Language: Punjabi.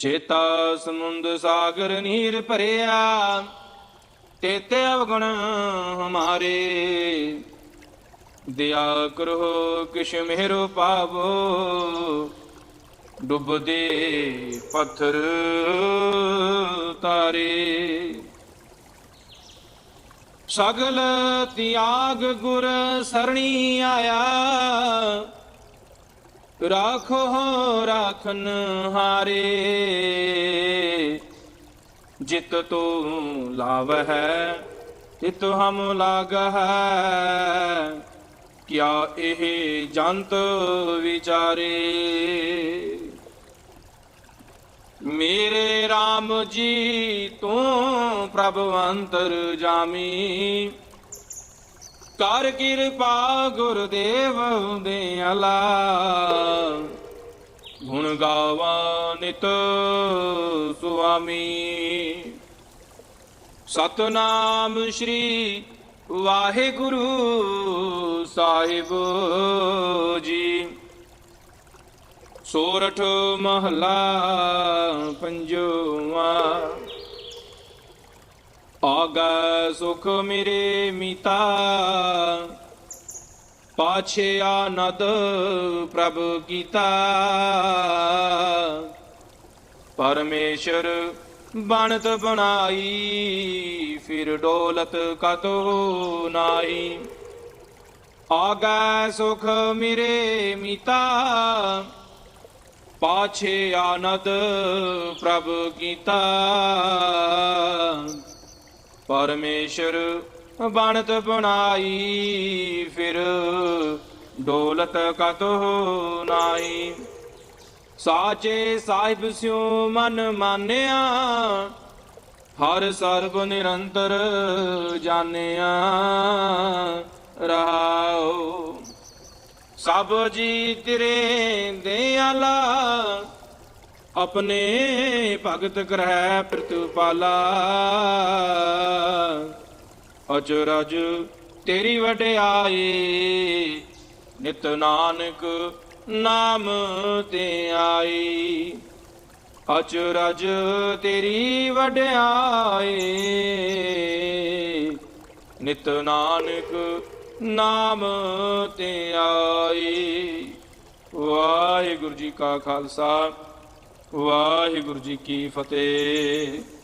ਜੇਤਾ ਸਮੁੰਦ ਸਾਗਰ ਨੀਰ ਭਰਿਆ, ਤੇਤੇ ਅਵਗੁਣ ਹਮਾਰੇ। ਦਿਆ ਕਰੋ ਕਿਛ ਮਿਹਰੋ ਪਾਵੋ, ਡੁੱਬਦੇ ਪੱਥਰ ਤਾਰੇ। ਸਗਲ ਤਿਆਗ ਗੁਰ ਸਰਣੀ ਆਇਆ ਰਾਖੋ ਰਾਖਨ ਹਾਰੇ। ਜਿਤ ਤੂੰ ਲਾਵ ਹੈ ਤਿਤ ਹਮ ਲਾਗ ਹੈ ਕਿਆ ਇਹ ਜੰਤ ਵਿਚਾਰੇ? ਮੇਰੇ RAM ਜੀ, ਤੂੰ ਪ੍ਰਭ ਅੰਤਰ ਜਾਮੀ ਕਰ ਕਿਰਪਾ ਗੁਰਦੇਵ ਦੇ ਅਲਾ ਗੁਣ ਗਾਵਾ ਨਿਤ ਸੁਆਮੀ। ਸਤਨਾਮ ਸ੍ਰੀ ਵਾਹਿਗੁਰੂ ਸਾਹਿਬ ਜੀ। ਸੋਰਠ ਮਹਲਾ ਪੰਜਵਾ ਆਗੈ ਸੁਖ ਮੇਰੇ ਮਿਤਾ ਪਾਛੇ ਆਨਦ ਪ੍ਰਭ ਕੀਤਾ ਪਰਮੇਸ਼ਰ ਬਣਤ ਬਣਾਈ, ਫਿਰ ਡੋਲਤ ਕਤੋ ਨਾਈ ਆਗਾ ਸੁਖ ਮੇਰੇ ਮੀਤਾ ਪਾਛੇ ਆਨੰਦ ਪ੍ਰਭ ਕੀਤਾ ਪਰਮੇਸ਼ਰ ਬਣਤ ਬਣਾਈ, ਫਿਰ ਡੋਲਤ ਕਤੋ ਨਾਹੀ। ਸਾਚੇ ਸਾਹਿਬ ਸਿਉ ਮਨ ਮਾਨਿਆ, ਹਰ ਸਰਬ ਨਿਰੰਤਰ ਜਾਣਿਆ। ਰਹਾਉ ਸਭ ਜੀ ਤੇਰੇ ਦਿਆਲਾ ਆਪਣੇ ਭਗਤ ਕਰੈ ਪ੍ਰਤਪਾਲਾ। ਅਚਰਜ ਤੇਰੀ ਵਡਿਆਈ, ਨਿਤ ਨਾਨਕ ਨਾਮ ਤੇ ਆਈ। ਅਚਰਜ ਤੇਰੀ ਵਡਿਆਈ, ਨਿਤ ਨਾਨਕ ਨਾਮ ਤੇ ਆਈ। ਵਾਹਿਗੁਰੂ ਜੀ ਕਾ ਖਾਲਸਾ। ਵਾਹਿਗੁਰੂ ਜੀ ਕੀ ਫਤਿਹ।